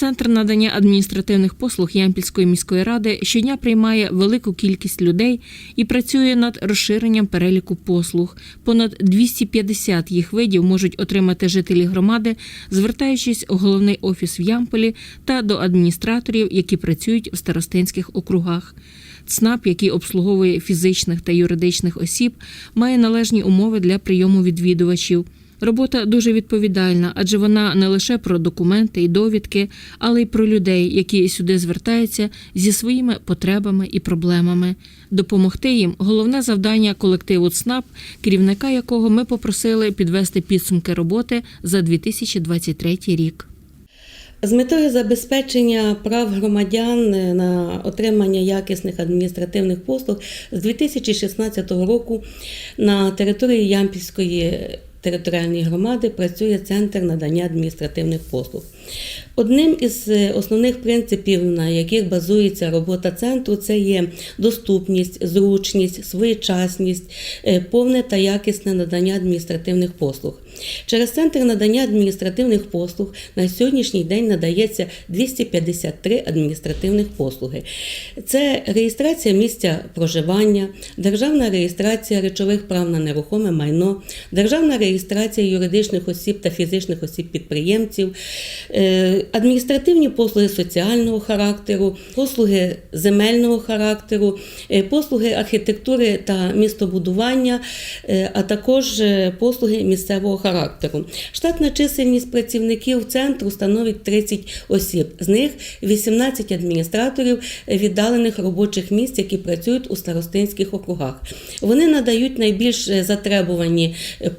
Центр надання адміністративних послуг Ямпільської міської ради щодня приймає велику кількість людей і працює над розширенням переліку послуг. Понад 250 їх видів можуть отримати жителі громади, звертаючись у головний офіс в Ямполі та до адміністраторів, які працюють в старостинських округах. ЦНАП, який обслуговує фізичних та юридичних осіб, має належні умови для прийому відвідувачів. Робота дуже відповідальна, адже вона не лише про документи і довідки, але й про людей, які сюди звертаються зі своїми потребами і проблемами. Допомогти їм головне завдання колективу ЦНАП, керівника якого ми попросили підвести підсумки роботи за 2023 рік. З метою забезпечення прав громадян на отримання якісних адміністративних послуг з 2016 року на території Ямпільської територіальної громади працює центр надання адміністративних послуг. Одним із е, основних принципів, на яких базується робота центру, це є доступність, зручність, своєчасність, е, повне та якісне надання адміністративних послуг. Через центр надання адміністративних послуг на сьогоднішній день надається 253 адміністративних послуги. Це реєстрація місця проживання, державна реєстрація речових прав на нерухоме майно, державна реєстрація юридичних осіб та фізичних осіб-підприємців, е, адміністративні послуги соціального характеру, послуги земельного характеру, е, послуги архітектури та містобудування, е, а також послуги місцевого характеру. Штатна чисельність працівників центру становить 30 осіб. З них 18 адміністраторів віддалених робочих місць, які працюють у старостинських округах. Вони надають найбільш затребувані е,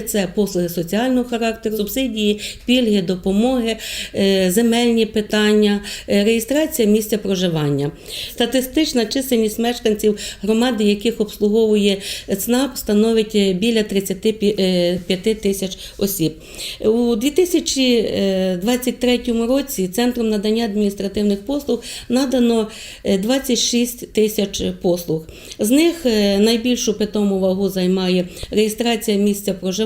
послуги: це послуги соціального характеру, субсидії, пільги, допомоги, е, земельні питання, е, реєстрація місця проживання. Статистична чисельність мешканців громади, яких обслуговує ЦНАП, становить е, біля 35 тисяч осіб. У 2023 році центром надання адміністративних послуг надано е, 26 тисяч послуг. З них найбільшу питому вагу займає реєстрація місця проживання,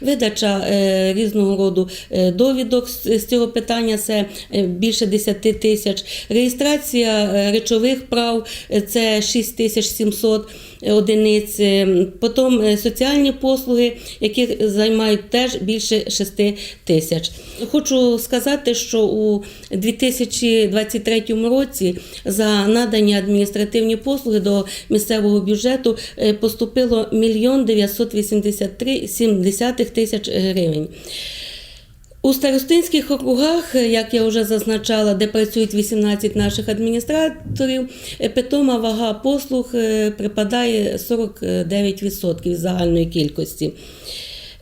видача е, різного роду е, довідок з цього питання це е, більше 10 тисяч. Реєстрація речових прав це 6700 одиниць. Потім е, соціальні послуги, які займають теж більше 6 тисяч. Хочу сказати, що у 2023 році за надані адміністративні послуги до місцевого бюджету е, поступило 1 983,7 тисяч гривень. У старостинських округах, як я вже зазначала, де працюють 18 наших адміністраторів, е, питома вага послуг е, припадає 49% з загальної кількості.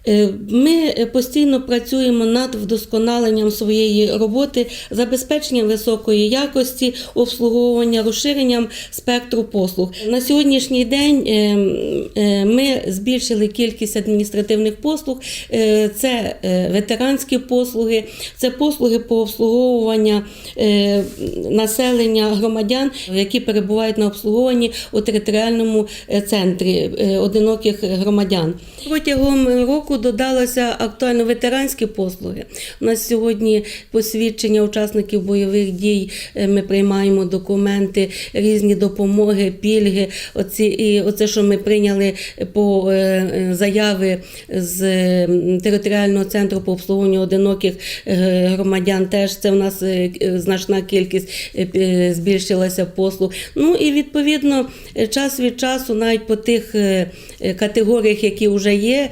Е, Ми постійно працюємо над вдосконаленням своєї роботи, забезпеченням високої якості, обслуговування, розширенням спектру послуг. На сьогоднішній день е, е, ми збільшили кількість адміністративних послуг. Е, Це е, ветеранські послуги, це послуги по обслуговуванню е, населення громадян, які перебувають на обслуговуванні у територіальному е, центрі е, одиноких громадян. Протягом року додалися актуально ветеранські послуги. У нас сьогодні посвідчення учасників бойових дій. е, Ми приймаємо документи, різні допомоги, пільги. Оці і оце, що ми прийняли по е, е, заяви з територіального центру по обслуговуванню одиноких громадян. Теж це в нас значна кількість збільшилася послуг. Ну і відповідно час від часу, навіть по тих категоріях, які вже є,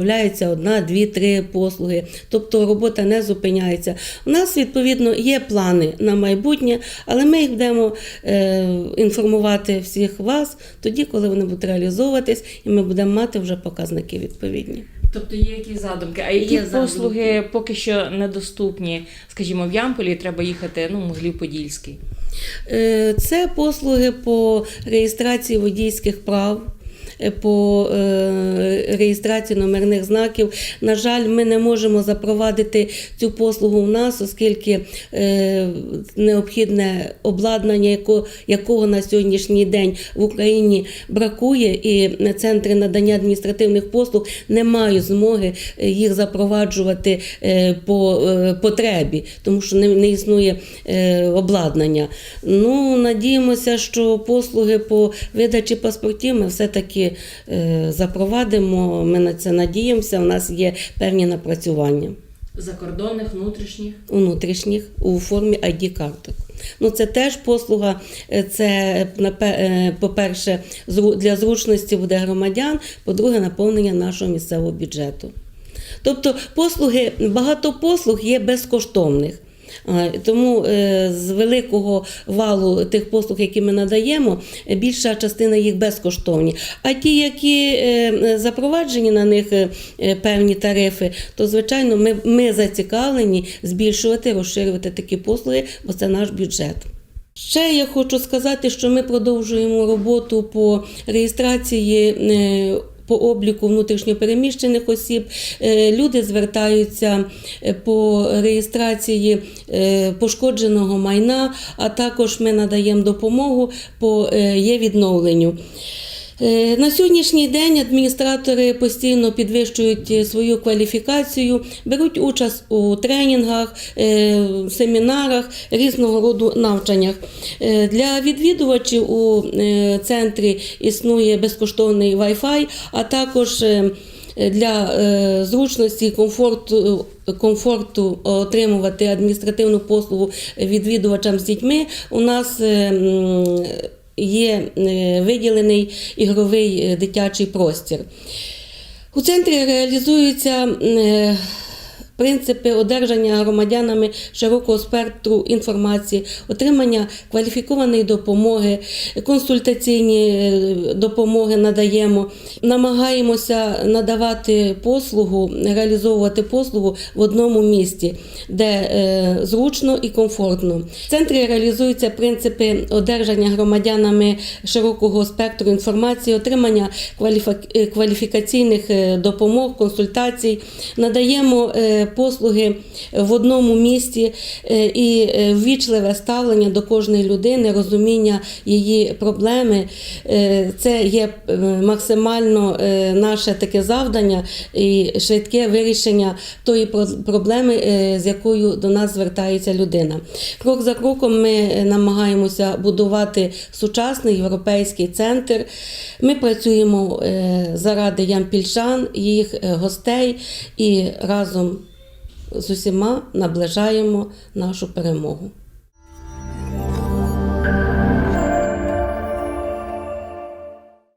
додаються одна, дві, три послуги. Тобто робота не зупиняється. У нас відповідно є плани на майбутнє, але ми їх будемо е, інформувати всіх вас тоді, коли вони будуть реалізовуватись, і ми будемо мати вже показники відповідні. Тобто є якісь задумки, а які Є задумки. послуги поки що недоступні, скажімо, в Ямполі треба їхати, ну, Могилів-Подільський. Е, Це послуги по реєстрації водійських прав. Е, по е, реєстрації номерних знаків. На жаль, ми не можемо запровадити цю послугу у нас, оскільки е, необхідне обладнання, якого на сьогоднішній день в Україні бракує, і центри надання адміністративних послуг не мають змоги їх запроваджувати по потребі, тому що не, існує обладнання. Ну, надіємося, що послуги по видачі паспортів ми все-таки е, запровадимо. Ми на це надіємося. У нас є певні напрацювання Закордонних, внутрішніх. внутрішніх у формі ID-карток. Ну, це теж послуга. е, Це е, по-перше, для зручності буде громадян, по-друге, наповнення нашого місцевого бюджету. Тобто послуги, багато послуг є безкоштовних. А, Тому е, з великого валу тих послуг, які ми надаємо, е, більша частина їх безкоштовні. А ті, які е, запроваджені на них е, е, певні тарифи, то звичайно ми, ми зацікавлені збільшувати, розширювати такі послуги, бо це наш бюджет. Ще я хочу сказати, що ми продовжуємо роботу по реєстрації. По обліку внутрішньопереміщених осіб Е, люди звертаються е, по реєстрації е, пошкодженого майна, а також ми надаємо допомогу по є відновленню. Е, На сьогоднішній день адміністратори постійно підвищують е, свою кваліфікацію, беруть участь у тренінгах, е, семінарах, різного роду навчаннях. Для відвідувачів у центрі існує безкоштовний Wi-Fi, а також для зручності і комфорту. Комфорту отримувати адміністративну послугу відвідувачам з дітьми у нас є е, виділений ігровий е, дитячий простір. У центрі реалізуються е, принципи одержання громадянами широкого спектру інформації, отримання кваліфікованої допомоги, консультаційні е, допомоги надаємо. Намагаємося надавати послугу, реалізовувати послугу в одному місті, де е, зручно і комфортно. В центрі реалізуються принципи одержання громадянами широкого спектру інформації, отримання е, кваліфікаційних допомог, консультацій. Надаємо послуги в одному місті е, і е, ввічливе ставлення до кожної людини, розуміння її проблеми. Е, Це є максимально наше таке завдання і швидке вирішення тої проблеми, з якою до нас звертається людина. Крок за кроком ми намагаємося будувати сучасний європейський центр. Ми працюємо заради ямпільчан, їх гостей і разом з усіма наближаємо нашу перемогу.